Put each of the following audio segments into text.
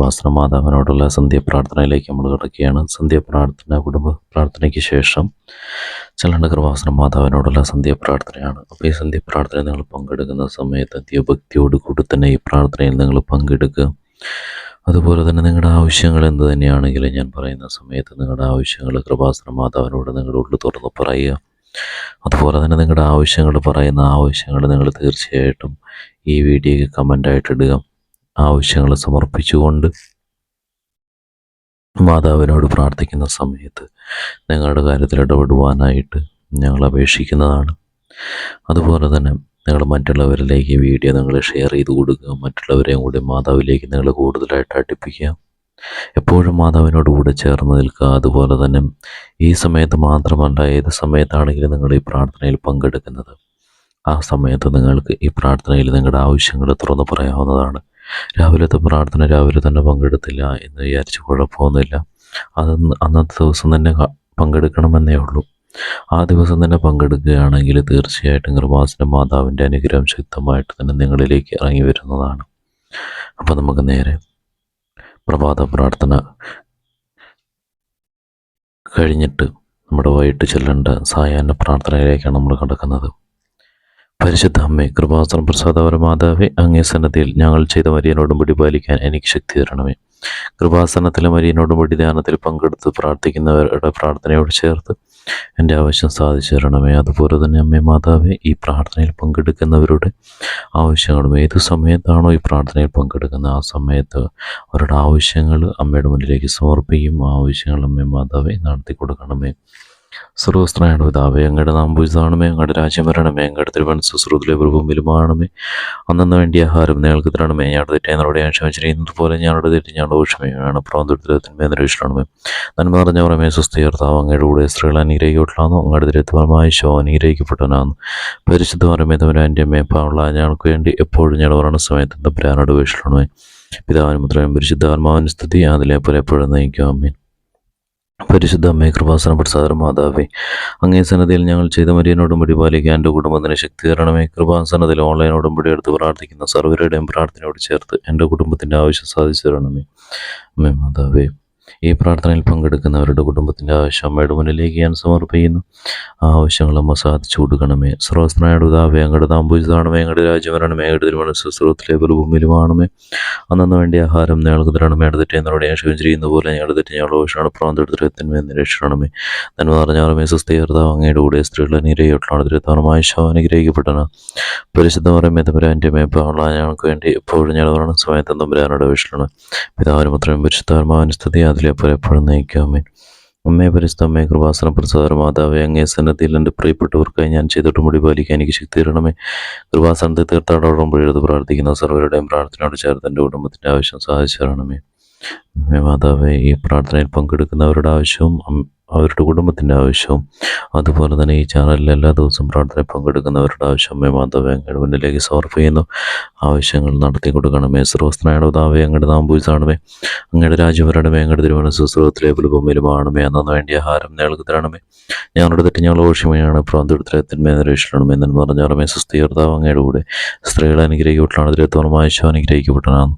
വാസ്ത്ര മാതാവിനോടുള്ള സന്ധ്യപ്രാർത്ഥനയിലേക്ക് നമ്മൾ കിടക്കുകയാണ്. സന്ധ്യപ്രാർത്ഥന കുടുംബ പ്രാർത്ഥനയ്ക്ക് ശേഷം ചെല്ലേണ്ട കൃപാസന മാതാവിനോടുള്ള സന്ധ്യപ്രാർത്ഥനയാണ്. അപ്പോൾ ഈ സന്ധ്യപ്രാർത്ഥന നിങ്ങൾ പങ്കെടുക്കുന്ന സമയത്ത് ദൈവഭക്തിയോട് കൂടി തന്നെ ഈ പ്രാർത്ഥനയിൽ നിങ്ങൾ പങ്കെടുക്കുക. അതുപോലെ തന്നെ നിങ്ങളുടെ ആവശ്യങ്ങൾ എന്ത് തന്നെയാണെങ്കിലും ഞാൻ പറയുന്ന സമയത്ത് നിങ്ങളുടെ ആവശ്യങ്ങൾ കൃപാസന മാതാവിനോട് നിങ്ങളുടെ ഉള്ളിൽ തുറന്ന് പറയുക. അതുപോലെ തന്നെ നിങ്ങളുടെ ആവശ്യങ്ങൾ പറയുന്ന ആവശ്യങ്ങൾ നിങ്ങൾ തീർച്ചയായിട്ടും ഈ വീഡിയോയ്ക്ക് കമന്റായിട്ട് ഇടുക. ആവശ്യങ്ങൾ സമർപ്പിച്ചുകൊണ്ട് മാതാവിനോട് പ്രാർത്ഥിക്കുന്ന സമയത്ത് നിങ്ങളുടെ കാര്യത്തിൽ ഇടപെടുവാനായിട്ട് ഞങ്ങൾ അപേക്ഷിക്കുന്നതാണ്. അതുപോലെ തന്നെ നിങ്ങൾ മറ്റുള്ളവരിലേക്ക് ഈ വീഡിയോ നിങ്ങൾ ഷെയർ ചെയ്ത് കൊടുക്കുക. മറ്റുള്ളവരെയും കൂടി മാതാവിലേക്ക് നിങ്ങൾ കൂടുതലായിട്ട് അടുപ്പിക്കുക. എപ്പോഴും മാതാവിനോട് കൂടെ ചേർന്ന് നിൽക്കുക. അതുപോലെ തന്നെ ഈ സമയത്ത് മാത്രമല്ല ഏത് സമയത്താണെങ്കിലും നിങ്ങൾ ഈ പ്രാർത്ഥനയിൽ പങ്കെടുക്കുന്നത്. ആ സമയത്ത് നിങ്ങൾക്ക് ഈ പ്രാർത്ഥനയിൽ നിങ്ങളുടെ ആവശ്യങ്ങൾ തുറന്നു പറയാവുന്നതാണ്. രാവിലത്തെ പ്രാർത്ഥന രാവിലെ തന്നെ പങ്കെടുത്തില്ല. എന്ന് വിചാരിച്ച് കുഴപ്പമൊന്നുമില്ല. അത് അന്നത്തെ ദിവസം തന്നെ പങ്കെടുക്കണമെന്നേ ഉള്ളൂ. ആ ദിവസം തന്നെ പങ്കെടുക്കുകയാണെങ്കിൽ തീർച്ചയായിട്ടും കൃപാസന മാതാവിന്റെ അനുഗ്രഹം ശക്തമായിട്ട് തന്നെ നിങ്ങളിലേക്ക് ഇറങ്ങി വരുന്നതാണ്. അപ്പോൾ നമുക്ക് നേരെ പ്രഭാത പ്രാർത്ഥന കഴിഞ്ഞിട്ട് നമ്മുടെ വൈകിട്ട് ചെല്ലേണ്ട സായാഹ്ന പ്രാർത്ഥനയിലേക്കാണ് നമ്മൾ കടക്കുന്നത്. പരിശുദ്ധ അമ്മേ കൃപാസനം പ്രസാദവര മാതാവേ അങ്ങേ സന്നദ്ധിയിൽ ഞങ്ങൾ ചെയ്ത മരിയനോടും പിടി പാലിക്കാൻ എനിക്ക് ശക്തി തരണമേ. കൃപാസനത്തിലെ മരിയനോടും പിടി ധ്യാനത്തിൽ പങ്കെടുത്ത് പ്രാർത്ഥിക്കുന്നവരുടെ പ്രാർത്ഥനയോട് ചേർത്ത് എന്റെ ആവശ്യം സാധിച്ചു തരണമേ. അതുപോലെ തന്നെ അമ്മേ മാതാവേ ഈ പ്രാർത്ഥനയിൽ പങ്കെടുക്കുന്നവരുടെ ആവശ്യങ്ങളും ഏത് സമയത്താണോ ഈ പ്രാർത്ഥനയിൽ പങ്കെടുക്കുന്നത് ആ സമയത്ത് അവരുടെ ആവശ്യങ്ങൾ അമ്മയുടെ മുന്നിലേക്ക് സമർപ്പിക്കും. ആവശ്യങ്ങൾ അമ്മേ മാതാവേ നടത്തി കൊടുക്കണമേ സർവസ്ത്രയാണ് പിതാവേ അങ്ങയുടെ നാം പൂജിതാണമേ അങ്ങയുടെ രാജ്യം വരണമേ അങ്ങയുടെ തിരുവൻ സുശ്രുതിലെ വിലുമാണമേ അന്നു വേണ്ടിയ ആഹാരം നിങ്ങൾക്ക് തരണമേ ഞാൻ തെറ്റേ എന്നോട് ഞാൻ ക്ഷമിച്ചിരിക്കുന്നത് പോലെ ഞാനോട് തെറ്റ് ഞാൻ ക്ഷമയാണ് പ്രാന്തത്തിന്മേ നിരീക്ഷണമേ നന്മ നിറഞ്ഞ പുറമേ സുസ്ഥീർത്താവ് അങ്ങയുടെ കൂടെ സ്ത്രീകൾ അനുഗ്രഹിക്കപ്പെട്ടാന്നു അങ്ങയുടെ തിരുത്തപരമായ ശോ അനുഗ്രഹിക്കപ്പെട്ടവനാന്ന് പരിശുദ്ധ എന്റെ അമ്മയെ പാവുള്ള ഞങ്ങൾക്ക് വേണ്ടി എപ്പോഴും ഞാൻ പറയുന്ന സമയത്ത് തമ്പുരാനോട് വീക്ഷണമേ പിതാവിനും പുത്രനും പരിശുദ്ധാത്മാവിന് സ്തുതി അതിലെ പോലെ എപ്പോഴും നയിക്കാം. അമ്മീൻ പരിശുദ്ധ അമ്മേ കൃപാസന പ്രസാദ മാതാവേ അങ്ങേ സന്നദ്ധയിൽ ഞങ്ങൾ ചെയ്ത മരിയൻ ഉടമ്പടി പാലിക്കാൻ എന്റെ കുടുംബത്തിന് ശക്തി തരണമേ. കൃപാസനത്തിൽ ഓൺലൈനോടും ഉടമ്പടി എടുത്ത് പ്രാർത്ഥിക്കുന്ന സർവരുടെയും പ്രാർത്ഥനയോട് ചേർത്ത് എന്റെ കുടുംബത്തിന്റെ ആവശ്യം സാധിച്ചു തരണമേ. അമ്മേ മാതാവേ ഈ പ്രാർത്ഥനയിൽ പങ്കെടുക്കുന്നവരുടെ കുടുംബത്തിന്റെ ആവശ്യം അമ്മയുടെ മുന്നിലേക്ക് ഞാൻ സമർപ്പിക്കുന്നു. ആവശ്യങ്ങൾ അമ്മ സാധിച്ചു കൊടുക്കണമേ. സർവസ്നായുടെ ഉദാവേ അങ്ങയുടെ താമ്പൂജിതാണമേ അങ്ങയുടെ രാജ്യം വരണമേ. അങ്ങയുടെ തിരുമണ സ്രോത്തിലെ ഭൂമിയിലുമാണമേ അന്നു വേണ്ടി ആഹാരം ഞങ്ങൾക്ക് തരണമേ. അടുത്തിട്ട് എന്നോട് ഞാൻ ക്ഷമിച്ചിരിക്കുന്ന പോലെ ഞങ്ങളുടെ തെറ്റ് ഞങ്ങളുടെ ഭക്ഷണം പ്രാന്തെടുത്തിരത്തിന്മേ നിരീക്ഷണമേ നന്മ നിറഞ്ഞാറുമേ സുസ്ഥീകർത്താവ് അങ്ങയുടെ കൂടെ സ്ത്രീകളെ നിരയോട്ടാണ് തിരുത്താറുമായ ശോ അനുഗ്രഹിക്കപ്പെട്ടന പരിശുദ്ധ പറയുമേ തമ്പുരാന്റെ മേപ്പാള ഞങ്ങൾക്ക് വേണ്ടി എപ്പോഴും പറയണ സമയത്ത് തമ്പുരാനോട് വിഷയമാണ് പിതാവിനും അത്രയും പരിശുദ്ധാത്മാവിന് സ്തുതി അതിലെ പോലെ എപ്പോഴും നയിക്കാമേ അമ്മേ പരിസ്ഥമ്മേ കൃപാസന പ്രസാദ മാതാവേ അങ്ങേ സന്നദ്ധിയിൽ എന്റെ പ്രിയപ്പെട്ടവർക്കായി ഞാൻ ചെയ്തിട്ട് മുടി പാലിക്കാൻ എനിക്ക് ശക്തി തരണമേ. കൃപാസനത്തെ തീർത്ഥാടോടും എഴുതി പ്രാർത്ഥിക്കുന്ന സർവരുടെയും പ്രാർത്ഥനയോട് ചേർത്ത് എന്റെ കുടുംബത്തിന്റെ ആവശ്യം സാധിച്ചു തരണമേ. മാതാവേ ഈ പ്രാർത്ഥനയിൽ പങ്കെടുക്കുന്നവരുടെ ആവശ്യവും അവരുടെ കുടുംബത്തിന്റെ ആവശ്യവും അതുപോലെ തന്നെ ഈ ചാനലിൽ എല്ലാ ദിവസവും പ്രാർത്ഥനയിൽ പങ്കെടുക്കുന്നവരുടെ ആവശ്യം മേ മാതാവേ അങ്ങയുടെ മുന്നിലേക്ക് ചെയ്യുന്നു. ആവശ്യങ്ങൾ നടത്തി കൊടുക്കണമേ സർവസ്ത്രനായുടെ ഉദാവേ അങ്ങയുടെ നാമ്പൂസാണമേ അങ്ങയുടെ രാജ്യം വരണമേ അങ്ങയുടെ തിരുവന സുസ്രവത്തിലെ ആണമേ അന്നു വേണ്ടി ആഹാരം ഞങ്ങൾക്ക് തരണമേ ഞങ്ങളുടെ തെറ്റ് ഞങ്ങൾ ഓഷിമയാണ് പ്രാന്തത്തിന്മേ നിരീക്ഷണമേ എന്ന് പറഞ്ഞാറമേ സുസ്ഥീർത്താവ് അങ്ങയുടെ കൂടെ സ്ത്രീകളെ അനുഗ്രഹിക്കപ്പെട്ടാണ് തിരുത്തോണമായ ആവശ്യം അനുഗ്രഹിക്കപ്പെട്ടതാണ്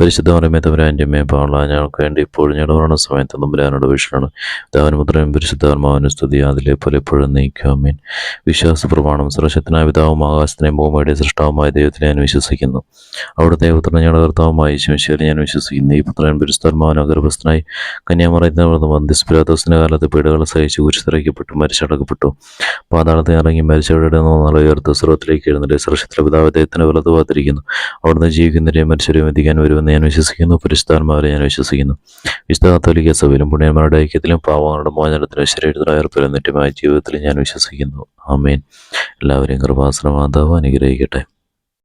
പരിശുദ്ധ പറയുമേത്തവരാന്റെ മേ പാവുള്ള ഞങ്ങൾക്ക് വേണ്ടി ഇപ്പോഴും ഞങ്ങളുടെ സമയത്ത് തമ്പുരാനോട് വീക്ഷണമാണ് ദാവനപുത്രയും പരിശുദ്ധാത്മാവിന് സ്തുതി. അതിലെ പോലെ എപ്പോഴും നീക്കാമിൻ വിശ്വാസ പ്രമാണം സുരക്ഷത്തിനായ പിതാവും ആകാശത്തിനെയും ഭൂമിയുടെ സൃഷ്ടാവുമായ ദൈവത്തിനെ ഞാൻ വിശ്വസിക്കുന്നു. അവിടുത്തെ പുത്രൻ ഞങ്ങളുടെ കർത്താവുമായി ശിവശേരി ഞാൻ വിശ്വസിക്കുന്നു. ഈ പുത്രൻ പരിശുദ്ധാത്മാവിന് ഗർഭസ്ഥനായി കന്യാമറയുന്ന വന്ദിസ്പിരാദോസിന്റെ കാലത്ത് പീഡകൾ സഹിച്ച് കുരിശിറക്കപ്പെട്ടു മരിച്ചടക്കപ്പെട്ടു പാതാളത്തിൽ ഇറങ്ങി മരിച്ചവരുടെ നിന്നുള്ള ഉയർത്ത് സ്രോത്തിലേക്ക് എഴുന്നേറ്റ് സുരക്ഷത്തിലെ പിതാവ് ദൈവത്തിന് വലതു പാത്തിരിക്കുന്നു അവിടുന്ന് ജീവിക്കുന്നവരെയും മരിച്ചവരെയും എത്തിക്കാൻ വരുമെന്ന് ഞാൻ വിശ്വസിക്കുന്നു. പരിശുദ്ധാത്മാവരെ ഞാൻ വിശ്വസിക്കുന്നു. വിശുദ്ധ കത്തോലിക്ക സഭയിലും പുണ്യന്മാരുടെ ഐക്യത്തിലും പാവങ്ങളുടെ മോചനത്തിലും ശരീരത്തിലായർപ്പിലും നിത്യമായ ജീവിതത്തിൽ ഞാൻ വിശ്വസിക്കുന്നു. ആമേൻ. എല്ലാവരെയും കൃപാസന മാതാവ് അനുഗ്രഹിക്കട്ടെ.